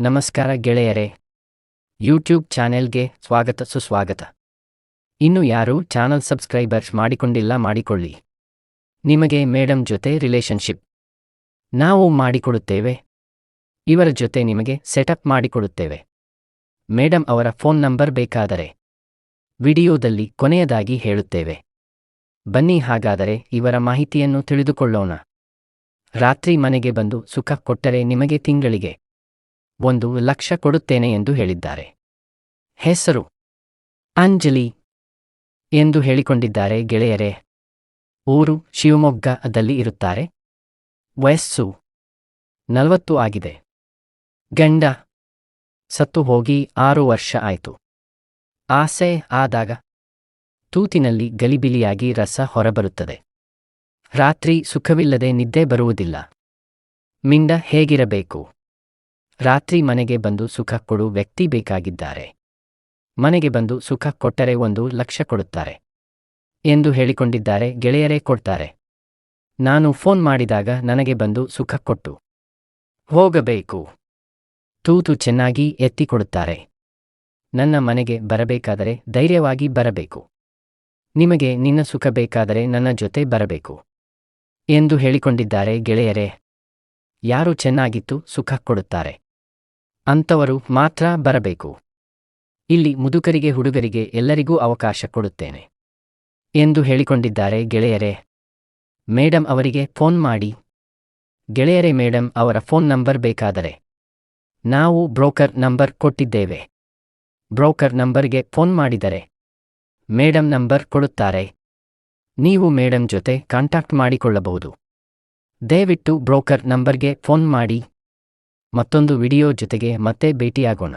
ನಮಸ್ಕಾರ ಗೆಳೆಯರೇ. ಯೂಟ್ಯೂಬ್ ಚಾನೆಲ್ಗೆ ಸ್ವಾಗತ ಸುಸ್ವಾಗತ. ಇನ್ನು ಯಾರೂ ಚಾನಲ್ ಸಬ್ಸ್ಕ್ರೈಬರ್ಸ್ ಮಾಡಿಕೊಂಡಿಲ್ಲ ಮಾಡಿಕೊಳ್ಳಿ. ನಿಮಗೆ ಮೇಡಮ್ ಜೊತೆ ರಿಲೇಶನ್ಶಿಪ್ ನಾವು ಮಾಡಿಕೊಡುತ್ತೇವೆ. ಇವರ ಜೊತೆ ನಿಮಗೆ ಸೆಟಪ್ ಮಾಡಿಕೊಡುತ್ತೇವೆ. ಮೇಡಮ್ ಅವರ ಫೋನ್ ನಂಬರ್ ಬೇಕಾದರೆ. ವಿಡಿಯೋದಲ್ಲಿ ಕೊನೆಯದಾಗಿ ಹೇಳುತ್ತೇವೆ. ಬನ್ನಿ ಹಾಗಾದರೆ ಇವರ ಮಾಹಿತಿಯನ್ನು ತಿಳಿದುಕೊಳ್ಳೋಣ. ರಾತ್ರಿ ಮನೆಗೆ ಬಂದು ಸುಖ ಕೊಟ್ಟರೆ ನಿಮಗೆ ತಿಂಗಳಿಗೆ ಒಂದು ಲಕ್ಷ ಕೊಡುತ್ತೇನೆ ಎಂದು ಹೇಳಿದ್ದಾರೆ. ಹೆಸರು. ಅಂಜಲಿ ಎಂದು ಹೇಳಿಕೊಂಡಿದ್ದಾರೆ ಗೆಳೆಯರೇ. ಊರು ಶಿವಮೊಗ್ಗದಲ್ಲಿ ಇರುತ್ತಾರೆ. ವಯಸ್ಸು ನಲವತ್ತು ಆಗಿದೆ. ಗಂಡ ಸತ್ತು ಹೋಗಿ ಆರು ವರ್ಷ ಆಯಿತು. ಆಸೆ ಆದಾಗ ತೂತಿನಲ್ಲಿ ಗಲಿಬಿಲಿಯಾಗಿ ರಸ ಹೊರಬರುತ್ತದೆ. ರಾತ್ರಿ ಸುಖವಿಲ್ಲದೆ ನಿದ್ದೆ ಬರುವುದಿಲ್ಲ. ಮಿಂಡ ಹೇಗಿರಬೇಕು? ರಾತ್ರಿ ಮನೆಗೆ ಬಂದು ಸುಖ ಕೊಡು ವ್ಯಕ್ತಿ ಬೇಕಾಗಿದ್ದಾರೆ. ಮನೆಗೆ ಬಂದು ಸುಖ ಕೊಟ್ಟರೆ ಒಂದು ಲಕ್ಷ ಕೊಡುತ್ತಾರೆ. ಎಂದು ಹೇಳಿಕೊಂಡಿದ್ದಾರೆ, ಗೆಳೆಯರೇ ಕೊಡ್ತಾರೆ. ನಾನು ಫೋನ್ ಮಾಡಿದಾಗ ನನಗೆ ಬಂದು ಸುಖ ಕೊಟ್ಟು. ಹೋಗಬೇಕು. ತೂತು ಚೆನ್ನಾಗಿ ಎತ್ತಿಕೊಡುತ್ತಾರೆ ನನ್ನ ಮನೆಗೆ ಬರಬೇಕಾದರೆ ಧೈರ್ಯವಾಗಿ ಬರಬೇಕು. ನಿಮಗೆ ನಿನ್ನ ಸುಖ ಬೇಕಾದರೆ ನನ್ನ ಜೊತೆ ಬರಬೇಕು. ಎಂದು ಹೇಳಿಕೊಂಡಿದ್ದಾರೆ, ಗೆಳೆಯರೇ. ಯಾರು ಚೆನ್ನಾಗಿತ್ತು ಸುಖ ಕೊಡುತ್ತಾರೆ. ಅಂಥವರು ಮಾತ್ರ ಬರಬೇಕು. ಇಲ್ಲಿ ಮುದುಕರಿಗೆ ಹುಡುಗರಿಗೆ ಎಲ್ಲರಿಗೂ ಅವಕಾಶ ಕೊಡುತ್ತೇನೆ. ಎಂದು ಹೇಳಿಕೊಂಡಿದ್ದಾರೆ ಗೆಳೆಯರೇ. ಮೇಡಮ್ ಅವರಿಗೆ ಫೋನ್ ಮಾಡಿ. ಗೆಳೆಯರೇ ಮೇಡಮ್ ಅವರ ಫೋನ್ ನಂಬರ್ ಬೇಕಾದರೆ. ನಾವು ಬ್ರೋಕರ್ ನಂಬರ್ ಕೊಟ್ಟಿದ್ದೇವೆ. ಬ್ರೋಕರ್ ನಂಬರ್ಗೆ ಫೋನ್ ಮಾಡಿದರೆ. ಮೇಡಮ್ ನಂಬರ್ ಕೊಡುತ್ತಾರೆ. ನೀವು ಮೇಡಮ್ ಜೊತೆ ಕಾಂಟ್ಯಾಕ್ಟ್ ಮಾಡಿಕೊಳ್ಳಬಹುದು. ದಯವಿಟ್ಟು ಬ್ರೋಕರ್ ನಂಬರ್ಗೆ ಫೋನ್ ಮಾಡಿ. ಮತ್ತೊಂದು ವಿಡಿಯೋ ಜೊತೆಗೆ ಮತ್ತೆ ಭೇಟಿಯಾಗೋಣ.